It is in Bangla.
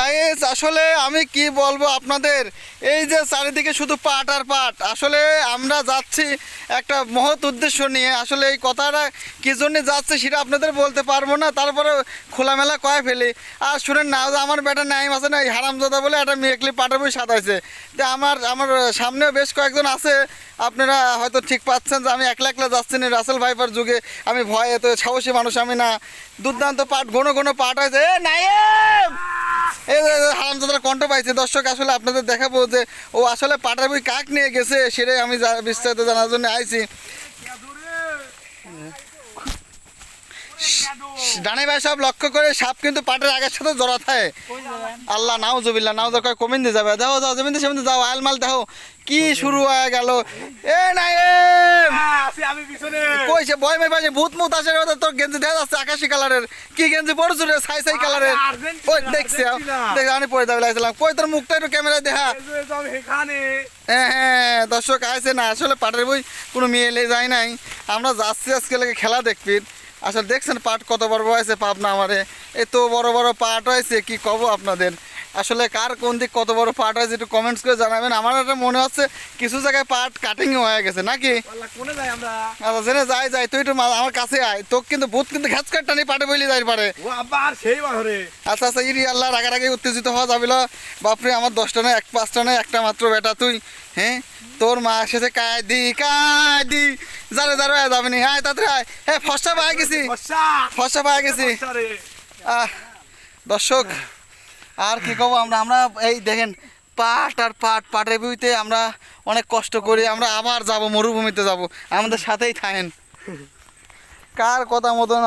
গাইস আসলে আমি কি বলব আপনাদের? এই যে চারিদিকে শুধু পাট আর পাট। আসলে আমরা যাচ্ছি একটা মহৎ উদ্দেশ্য নিয়ে। আসলে এই কথাটা কি জন্য যাচ্ছে সেটা আপনাদের বলতে পারব না তারপরে খোলামেলা কয়ে ফেলি। আর শুনেন না আমার বেটা নাইম আছে না, এই হারামজাদা বলে একটা মেয়েকলি পাটের বই সাদাইছে তো আমার আমার সামনেও বেশ কয়েকজন আছে। আপনারা হয়তো ঠিক পাচ্ছেন যে আমি একলা একলা যাচ্ছি না, রাসেল ভাইপার যুগে। আমি ভয়ে তো সাহসী মানুষ আমি না। দুর্দান্ত পাট, ঘন ঘন পাট হয়েছে। এ হারামজাদার কণ্ঠ পাইছে। দর্শক, আসলে আপনাদের দেখাবো যে ও আসলে পাটার বই কাক নিয়ে গেছে, সেটাই আমি বিস্তারিত জানার জন্য আইছি। ডানে ভাই সব লক্ষ্য করে সাপ কিন্তু পাটের আগের সাথে জড়া থাকে। আল্লাহ নাও জবিল্লা নাও দেখো কমিন দিয়ে যাবে। দেখো যাও জমিন সেমিন যাও আলমাল দেখো কি শুরু হয়ে গেল। এ নাই কইছে বয় পাশে ভূত মুত আসে তোর গেঞ্জি দেখা যাচ্ছে আকাশি কালারের। কি গেঞ্জি পরছু রে ছাই ছাই কালারের? ওই দেখছি। দেখ আমি যাবে লাগছিলাম কই তোর মুখটা একটু ক্যামেরায় দেখা। হ্যাঁ হ্যাঁ দর্শক আছে না আসলে পাটের বই কোনো মেয়ে এলে যায় নাই। আমরা যাচ্ছি আজকে খেলা দেখবি আসলে দেখছেন পাট কত বড় বড় হয়েছে, পাবনা আমারে। এত বড় বড় পাট হয়েছে, কি কব আপনাদের? আসলে কার কোন দিক কত বড় পার্ট হয়েছে একটু কমেন্টস করে জানাবেন। আমার একটা মনে হচ্ছে কিছু জায়গায় পাট কাটিং হয়ে গেছে নাকি? আচ্ছা জেনে যাই যাই তুই একটু আমার কাছে আয়। তোকে কিন্তু ভূত কিন্তু ঘ্যাচ কাটটা নিয়ে পাটে বইলি যাই পারে। আচ্ছা আচ্ছা ইরি আল্লাহ রাগারাগি উত্তেজিত হওয়া যাবিল বাপরে আমার দশটা নয় এক পাঁচটা নয় একটা মাত্র বেটা তুই। হ্যাঁ? তোর মা এসেছে কায়দি কায়দি। যারে যারে আয় যাবে নি। আয় তাড়াতাড়ি আয়। হ্যাঁ ফসা পায়ে গেছি। ফসা। পায়ে গেছি। আহ দর্শক আর কি করব আমরা? আমরা এই দেখেন, পাট আর পাট পাটের ভিউতে আমরা অনেক কষ্ট করি আমরা আবার যাব, মরুভূমিতে যাব। আমাদের সাথেই থাকেন। কার কথা মতন